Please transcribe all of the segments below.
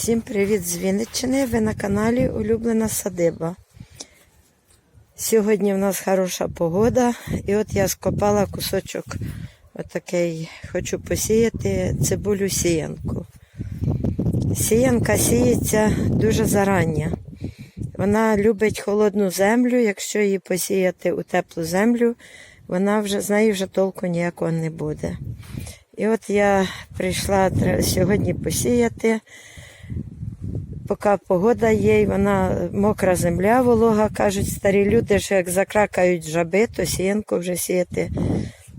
Всім привіт з Вінниччини. Ви на каналі Улюблена Садиба. Сьогодні в нас хороша погода, і от я скопала кусочок отакий, хочу посіяти цибулю сіянку. Сіянка сіється дуже зарання. Вона любить холодну землю. Якщо її посіяти у теплу землю, вона вже з неї вже толку ніякого не буде. І от я прийшла сьогодні посіяти. Поки погода є, і вона мокра земля, волога, кажуть старі люди, що як закракають жаби, то сіянку вже сіяти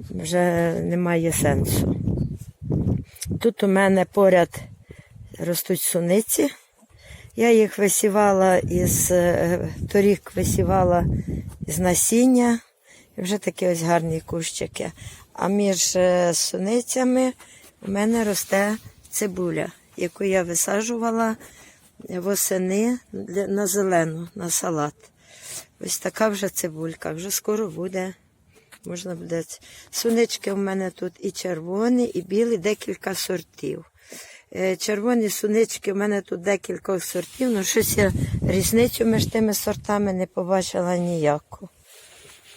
вже немає сенсу. Тут у мене поряд ростуть суниці. Я їх висівала із е, торік висівала з насіння. І вже такі ось гарні кущики. А між е, суницями у мене росте цибуля, яку я висаджувала восени на зелену, на салат. Ось така вже цибулька, вже скоро буде. Можна буде. Сунички у мене тут і червоні, і білі, декілька сортів. Е, Червоні сунички у мене тут декілька сортів, але щось я різницю між тими сортами не побачила ніяку.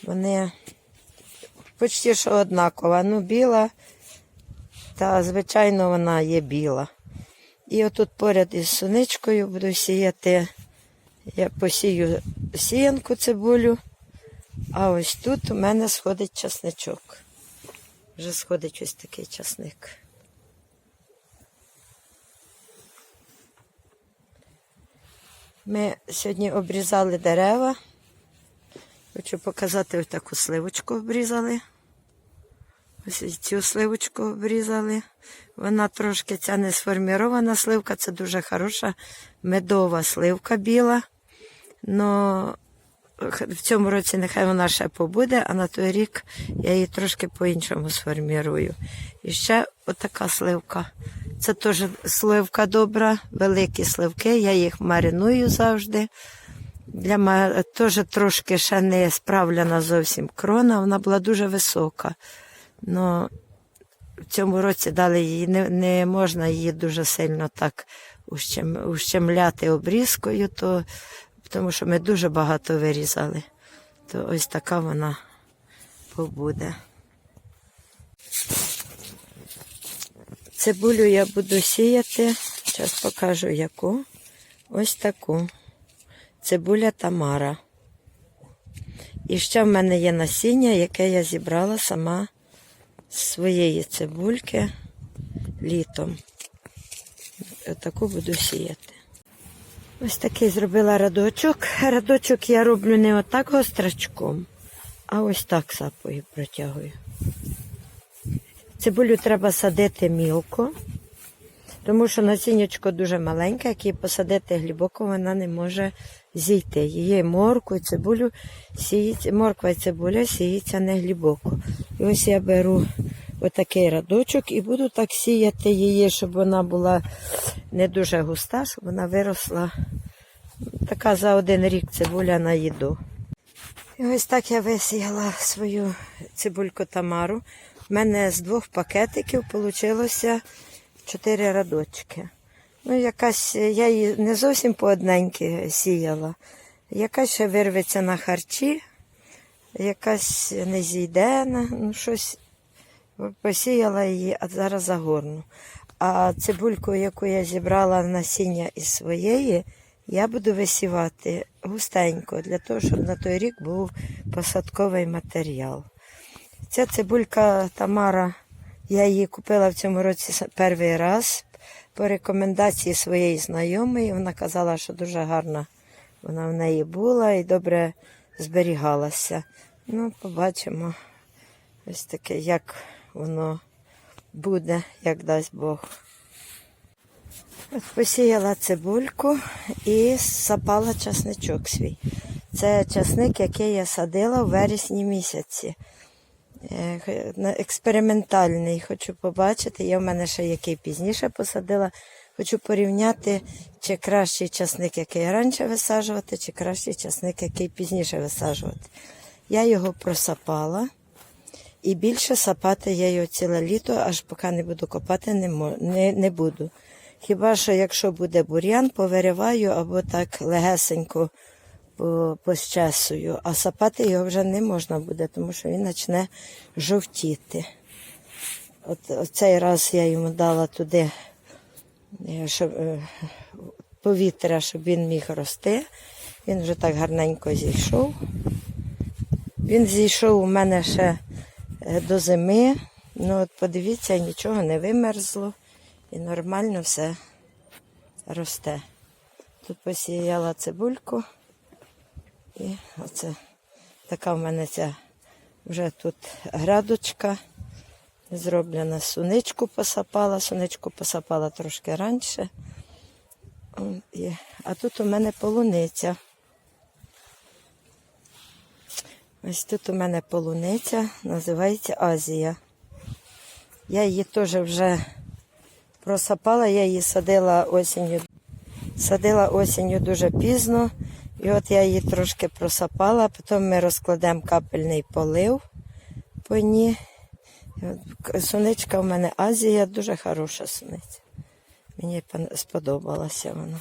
Вони почти що однакова. Ну, біла, та звичайно вона є біла. І отут поряд із суничкою буду сіяти. Я посію сіянку цибулю, а ось тут у мене сходить часничок. Вже сходить ось такий часник. Ми сьогодні обрізали дерева. Хочу показати ось таку сливочку обрізали. Ось цю сливочку обрізали. Вона трошки ця не сформірована сливка, це дуже хороша медова сливка біла. Но в цьому році нехай вона ще побуде, а на той рік я її трошки по-іншому сформірую. І ще отака сливка. Це теж сливка добра, великі сливки, я їх мариную завжди. Для мене теж трошки ще не справлена зовсім крона, вона була дуже висока. Но в цьому році дали її, не, не можна її дуже сильно так ущем, ущемляти обрізкою, то, тому що ми дуже багато вирізали. То ось така вона побуде. Цибулю я буду сіяти, зараз покажу яку. Ось таку. Цибуля Тамара. І ще в мене є насіння, яке я зібрала сама своєї цибульки літом. Таку буду сіяти. Ось такий зробила радочок. Радочок я роблю не отак гострачком, а ось так сапою протягую. Цибулю треба садити мілко, тому що насіннячко дуже маленьке, як посадити глибоко, вона не може зійти. Її морку і цибулю сіється, морква і цибуля сіється не глибоко. І ось я беру отакий радочок і буду так сіяти її, щоб вона була не дуже густа, щоб вона виросла. Така за один рік цибуля на їду. І ось так я висіяла свою цибульку Тамару. У мене з двох пакетиків вийшло чотири радочки. Ну, якась, я її не зовсім по одненьки сіяла. Якась ще вирветься на харчі, якась не зійде, ну щось посіяла її, а зараз загорну. А цибульку, яку я зібрала насіння із своєї, я буду висівати густенько, для того, щоб на той рік був посадковий матеріал. Ця цибулька Тамара, я її купила в цьому році перший раз по рекомендації своєї знайомої. Вона казала, що дуже гарна вона в неї була і добре зберігалася. Ну, побачимо ось таке, як воно буде, як дасть Бог. От посіяла цибульку і сапала часничок свій. Це часник, який я садила в вересні місяці. Експериментальний, хочу побачити. Я в мене ще який пізніше посадила. Хочу порівняти, чи кращий часник, який раніше висаджувати, чи кращий часник, який пізніше висаджувати. Я його просапала. І більше сапати я його ціле літо, аж поки не буду копати, не, не, не буду. Хіба що якщо буде бур'ян, повириваю або так легесенько по- пощесую, а сапати його вже не можна буде, тому що він почне жовтіти. От, цей раз я йому дала туди е, щоб, е, повітря, щоб він міг рости. Він вже так гарненько зійшов. Він зійшов у мене ще е, до зими. Ну, от подивіться, нічого не вимерзло і нормально все росте. Тут посіяла цибульку. І оце така в мене ця вже тут грядочка зроблена. Суничку посапала, суничку посапала трошки раніше. А тут у мене полуниця. Ось тут у мене полуниця, називається Азія. Я її теж вже просапала, я її садила осінню. Садила осінню дуже пізно. І от я її трошки просапала, потім ми розкладемо капельний полив по ній. Сонечка в мене Азія, дуже хороша суниця. Мені сподобалася вона.